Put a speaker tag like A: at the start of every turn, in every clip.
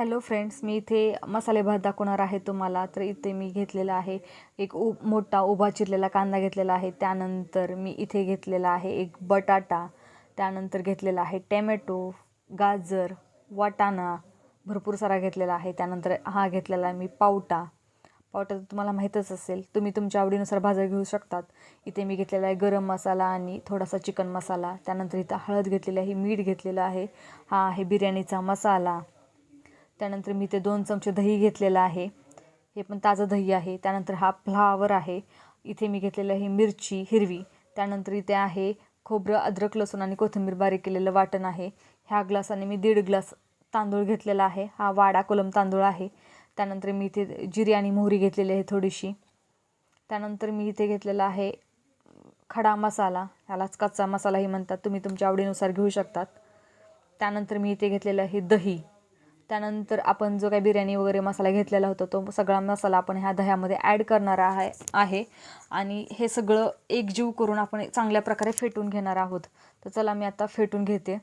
A: Hello friends मी इथे मसाले भात दाखवणार आहे तुम्हाला. तर इथे मी घेतलेला आहे एक उ मोठा उभा चिरलेला कांदा घेतलेला आहे. त्यानंतर मी इथे घेतलेला आहे एक बटाटा. त्यानंतर घेतलेला आहे टॅमॅटो गाजर वाटाणा भरपूर सारा घेतलेला आहे. त्यानंतर हा घेतलेला आहे मी पावटा. पावटा तर तुम्हाला माहीतच असेल तुम्ही तुमच्या आवडीनुसार भाज्या घेऊ शकतात. इथे मी घेतलेला आहे गरम मसाला आणि थोडासा चिकन मसाला. त्यानंतर इथं हळद घेतलेली आहे मीठ घेतलेलं आहे. हा आहे बिर्याणीचा मसाला. त्यानंतर मी ते दोन चमचे दही घेतलेलं आहे. हे पण ताजं दही आहे. त्यानंतर हा फ्लावर आहे. इथे मी घेतलेलं आहे मिरची हिरवी. त्यानंतर इथे आहे खोबरं अद्रक लसूण आणि कोथिंबीर बारीक केलेलं वाटण आहे. ह्या ग्लासाने मी दीड ग्लास तांदूळ घेतलेला आहे. हा वाडा कोलम तांदूळ आहे. त्यानंतर मी इथे जिरी आणि मोहरी घेतलेली आहे थोडीशी. त्यानंतर मी इथे घेतलेला आहे खडा मसाला. ह्यालाच कच्चा मसालाही म्हणतात. तुम्ही तुमच्या आवडीनुसार घेऊ शकतात. त्यानंतर मी इथे घेतलेलं आहे दही. त्यानंतर आपण जो काही बिर्याणी वगैरे मसाला घेतलेला होता तो सगळा मसाला आपण ह्या दह्यामध्ये ॲड करणार आहे आहे. आणि हे सगळं एकजीव करून आपण चांगल्या प्रकारे फेटून घेणार आहोत. तर चला मी आता फेटून घेते.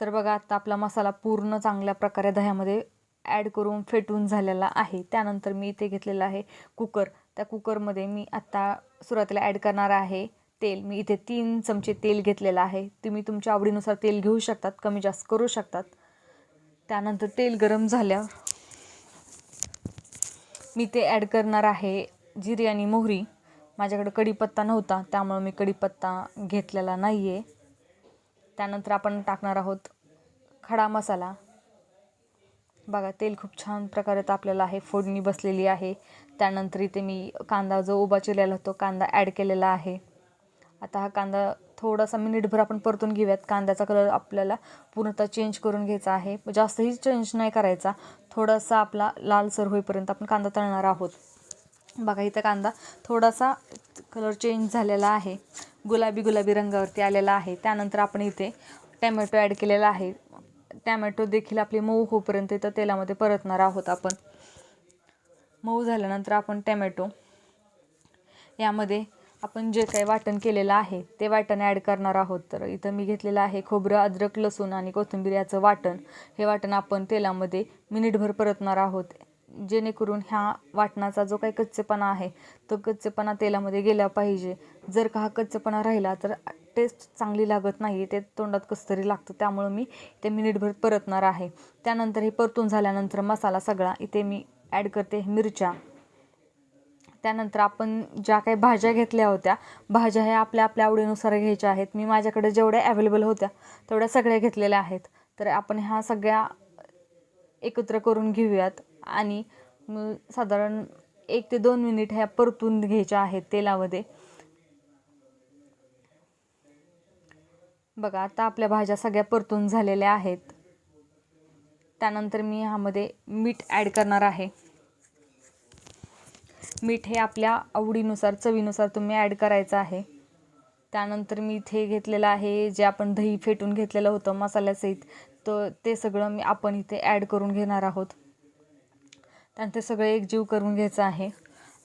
A: तर बघा आता आपला मसाला पूर्ण चांगल्या प्रकारे दह्यामध्ये ॲड करून फेटून झालेला आहे. त्यानंतर मी इथे घेतलेला आहे कुकर. त्या कुकरमध्ये मी आत्ता सुरुवातीला ॲड करणार आहे. तेल. मी इथे तीन चमचे तेल घेतलेलं आहे. तुम्ही तुमच्या आवडीनुसार तेल घेऊ शकतात कमी जास्त करू शकतात. त्यानंतर तेल गरम झाल्यावर मी ते ॲड करणार आहे जिरी आणि मोहरी. माझ्याकडे कढीपत्ता नव्हता त्यामुळं मी कढीपत्ता घेतलेला नाही आहे त्यानंतर आपण टाकणार आहोत खडा मसाला. बघा तेल खूप छान प्रकारे तापलेलं आहे फोडणी बसलेली आहे. त्यानंतर इथे मी कांदा जो उभा चिरलेला होतो कांदा ॲड केलेला आहे. आता हा कांदा थोडासा मिनिटभर आपण परतून घेऊयात. कांद्याचा कलर आपल्याला पूर्णतः चेंज करून घ्यायचा आहे. जास्तही चेंज नाही करायचा. थोडासा आपला लालसर होईपर्यंत आपण कांदा तळणार आहोत. बघा इथं कांदा थोडासा कलर चेंज झालेला आहे. गुलाबी गुलाबी रंगावरती आलेला आहे. त्यानंतर आपण इथे टॅमॅटो ॲड केलेला आहे. टॅमॅटो देखील आपले मऊ होईपर्यंत इथं तेलामध्ये परतणार आहोत आपण. मऊ झाल्यानंतर आपण टॅमॅटो यामध्ये आपण जे काही वाटण केलेलं आहे ते वाटण ॲड करणार आहोत. तर इथं मी घेतलेलं आहे खोबरं अद्रक लसूण आणि कोथिंबीर याचं वाटण. हे वाटण आपण तेलामध्ये मिनिटभर परतणार आहोत. जेणेकरून ह्या वाटणाचा जो काही कच्चेपणा आहे तो कच्चेपणा तेलामध्ये गेला पाहिजे. जर का हा कच्चेपणा राहिला तर टेस्ट चांगली लागत नाही ते तोंडात कसतरी लागतं. त्यामुळं मी ते मिनिटभर परतणार आहे. त्यानंतर हे परतून झाल्यानंतर मसाला सगळा इथे मी ॲड करते मिरच्या. त्यानंतर आपण ज्या काही भाज्या घेतल्या होत्या भाज्या ह्या आपल्या आपल्या आवडीनुसार घ्यायच्या आहेत. मी माझ्याकडे जेवढ्या अवेलेबल होत्या तेवढ्या सगळ्या घेतलेल्या आहेत. तर आपण ह्या सगळ्या एकत्र करून घेऊयात आणि साधारण एक ते दोन मिनिट ह्या परतून घ्यायच्या आहेत तेलामध्ये. बघा आता आपल्या भाज्या सगळ्या परतून झालेल्या आहेत. त्यानंतर मी ह्यामध्ये मीठ ॲड करणार आहे. मीठ हे आपल्या आवडीनुसार चवीनुसार तुम्ही ॲड करायचं आहे. त्यानंतर मी इथे घेतलेलं आहे जे आपण दही फेटून घेतलेलं होतं मसाल्यासहित तर ते सगळं मी आपण इथे ॲड करून घेणार आहोत. त्यानंतर सगळं एकजीव करून घ्यायचं आहे.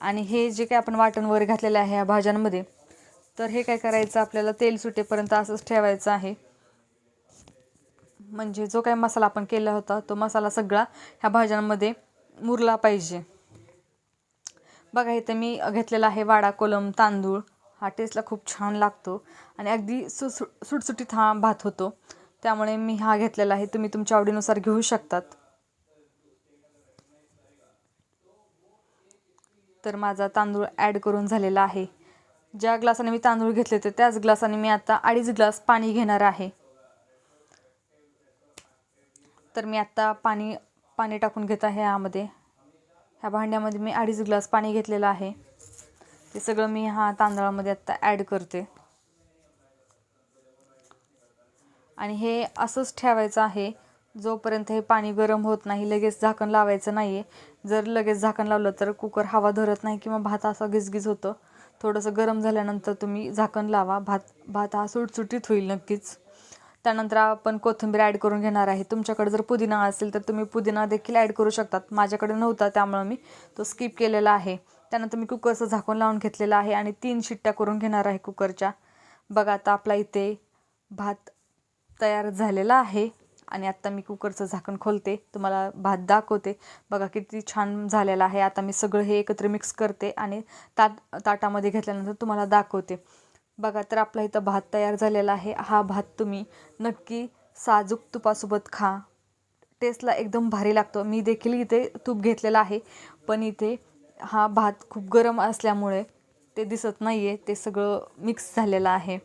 A: आणि हे जे काही आपण वाटण वगैरे घातलेलं आहे ह्या भाज्यांमध्ये तर हे काय करायचं आपल्याला तेल सुटेपर्यंत असंच ठेवायचं आहे. म्हणजे जो काही मसाला आपण केला होता तो मसाला सगळा ह्या भाज्यांमध्ये मुरला पाहिजे. बघा इथे मी घेतलेला आहे वाडा कोलम तांदूळ. हा टेस्टला खूप छान लागतो. आणि अगदी सु सुटसुटीत हा भात होतो. त्यामुळे मी हा घेतलेला आहे. तुम्ही तुमच्या आवडीनुसार घेऊ शकतात. तर माझा तांदूळ ॲड करून झालेला आहे. ज्या ग्लासाने मी तांदूळ घेतले होते त्याच ग्लासाने मी आता अडीच ग्लास पाणी घेणार आहे. तर मी आत्ता पाणी पाणी टाकून घेत आहे यामध्ये. ह्या भांड्यामध्ये मी अडीच ग्लास पाणी घेतलेलं आहे. ते सगळं मी हा तांदळामध्ये आत्ता ॲड करते. आणि हे असंच ठेवायचं आहे. जोपर्यंत हे पाणी गरम होत नाही लगेच झाकण लावायचं नाही आहे जर लगेच झाकण लावलं तर कुकर हवा धरत नाही किंवा भात असा गिजगिज होतं. थोडंसं गरम झाल्यानंतर तुम्ही झाकण लावा. भात भात हा सुटसुटीत होईल नक्कीच. त्यानंतर आपण कोथिंबीर ॲड करून घेणार आहे. तुमच्याकडे जर पुदिना असेल तर तुम्ही पुदिना देखील ॲड करू शकतात. माझ्याकडे नव्हता त्यामुळं मी तो स्किप केलेला आहे. त्यानंतर मी कुकरचं झाकून लावून घेतलेलं आहे आणि तीन शिट्ट्या करून घेणार आहे कुकरच्या बघा आता आपला इथे भात तयार झालेला आहे आणि आत्ता मी कुकरचं झाकण खोलते. तुम्हाला भात दाखवते. बघा किती छान झालेला आहे. आता मी सगळं हे एकत्र मिक्स करते आणि ताट ताटामध्ये घेतल्यानंतर तुम्हाला दाखवते. बघा तर आपला इथं भात तयार झालेला आहे. हा भात तुम्ही नक्की साजूक तुपासोबत खा. टेस्टला एकदम भारी लागतो. मी देखील इथे तूप घेतलेलं आहे पण इथे हा भात खूप गरम असल्यामुळे ते दिसत नाही आहे ते सगळं मिक्स झालेलं आहे.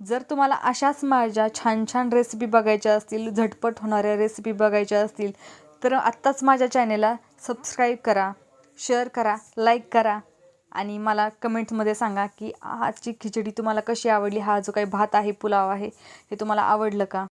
A: जर तुम्हाला अशाच माझ्या छान छान रेसिपी बघायच्या असतील झटपट होणाऱ्या रेसिपी बघायच्या असतील तर आत्ताच माझ्या चॅनेलला सबस्क्राईब करा शेअर करा लाईक करा. आणि मला कमेंटमध्ये सांगा की आजची खिचडी तुम्हाला कशी आवडली? हा जो काही भात आहे पुलाव आहे हे तुम्हाला आवडलं का?